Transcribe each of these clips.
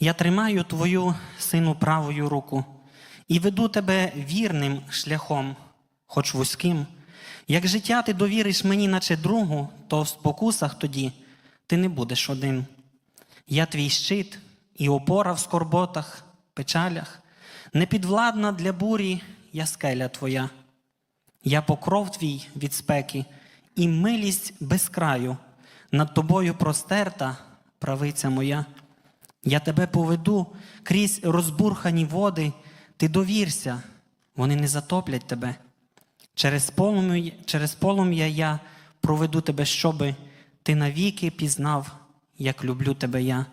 Я тримаю твою сину правою руку і веду тебе вірним шляхом, хоч вузьким. Як життя ти довіриш мені, наче другу, то в спокусах тоді ти не будеш один. Я твій щит і опора в скорботах, печалях, непідвладна для бурі я скеля твоя. Я покров твій від спеки, і милість без краю, над тобою простерта правиця моя. Я тебе поведу крізь розбурхані води, ти довірся, вони не затоплять тебе. Через полум'я, через полум'я я проведу тебе, щоби ти навіки пізнав, як люблю тебе я.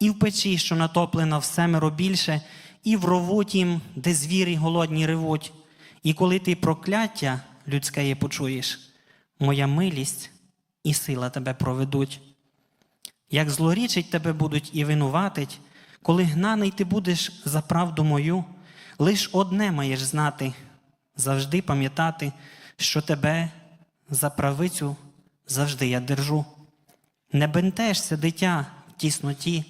І в печі, що натоплена в семеро більше, і в рову тім, де звірі голодні ревуть. І коли ти прокляття людське почуєш, моя милість і сила тебе проведуть. Як злорічить тебе будуть і винуватить, коли гнаний ти будеш за правду мою, лиш одне маєш знати, завжди пам'ятати, що тебе за правицю завжди я держу. Не бентешся, дитя, в тісноті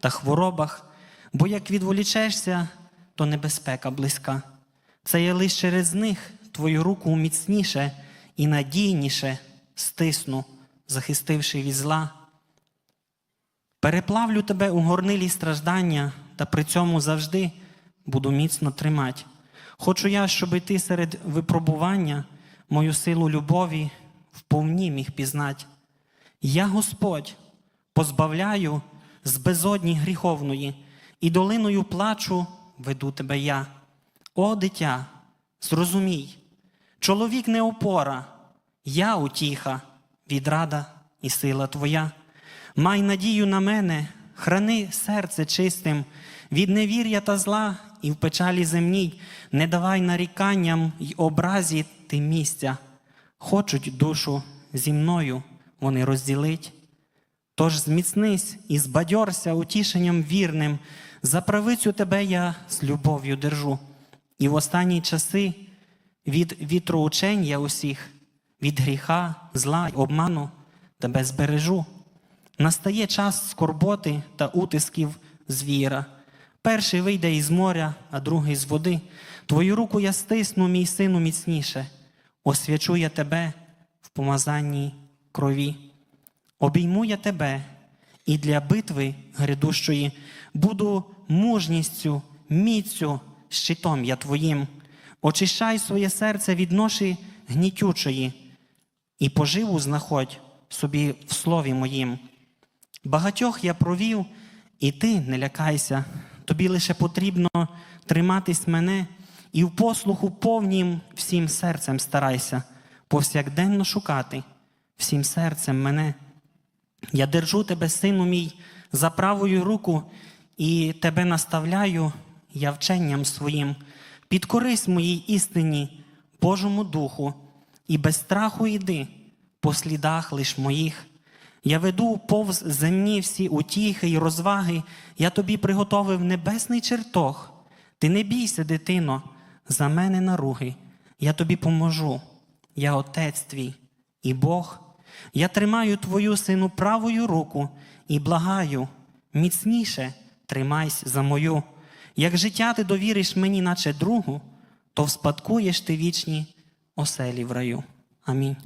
та хворобах, бо як відволічешся, то небезпека близька. Це я лише через них твою руку міцніше і надійніше стисну, захистивши від зла. Переплавлю тебе у горнилі страждання, та при цьому завжди буду міцно тримати. Хочу я, щоби ти серед випробування мою силу любові вповні міг пізнать. Я, Господь, позбавляю з безодні гріховної, і долиною плачу веду тебе я. О, дитя, зрозумій, чоловік не опора, я утіха, відрада і сила твоя. Май надію на мене, храни серце чистим, від невір'я та зла і в печалі земній, не давай наріканням й образі ти місця. Хочуть душу зі мною вони розділить. Тож зміцнись і збадьорся утішенням вірним, за правицю тебе я з любов'ю держу. І в останні часи від вітроучень я усіх, від гріха, зла й обману тебе збережу. Настає час скорботи та утисків звіра. Перший вийде із моря, а другий з води. Твою руку я стисну, мій сину, міцніше, освячу я тебе в помазанні крові. Обійму я тебе, і для битви грядущої буду мужністю, міцю, щитом я твоїм. Очищай своє серце від ноші гнітючої, і поживу знаходь собі в слові моїм. Багатьох я провів, і ти не лякайся. Тобі лише потрібно триматись мене і в послуху повнім всім серцем старайся, повсякденно шукати всім серцем мене. Я держу тебе, сину мій, за правою руку і тебе наставляю я вченням своїм. Підкорись моїй істині, Божому духу, і без страху йди по слідах лиш моїх. Я веду повз земні всі утіхи й розваги, я тобі приготовив небесний чертог. Ти не бійся, дитино, за мене наруги. Я тобі поможу, я отець твій і Бог. Я тримаю твою сину правою руку і благаю, міцніше тримайся за мою. Як життя ти довіриш мені, наче другу, то вспадкуєш ти вічні оселі в раю. Амінь.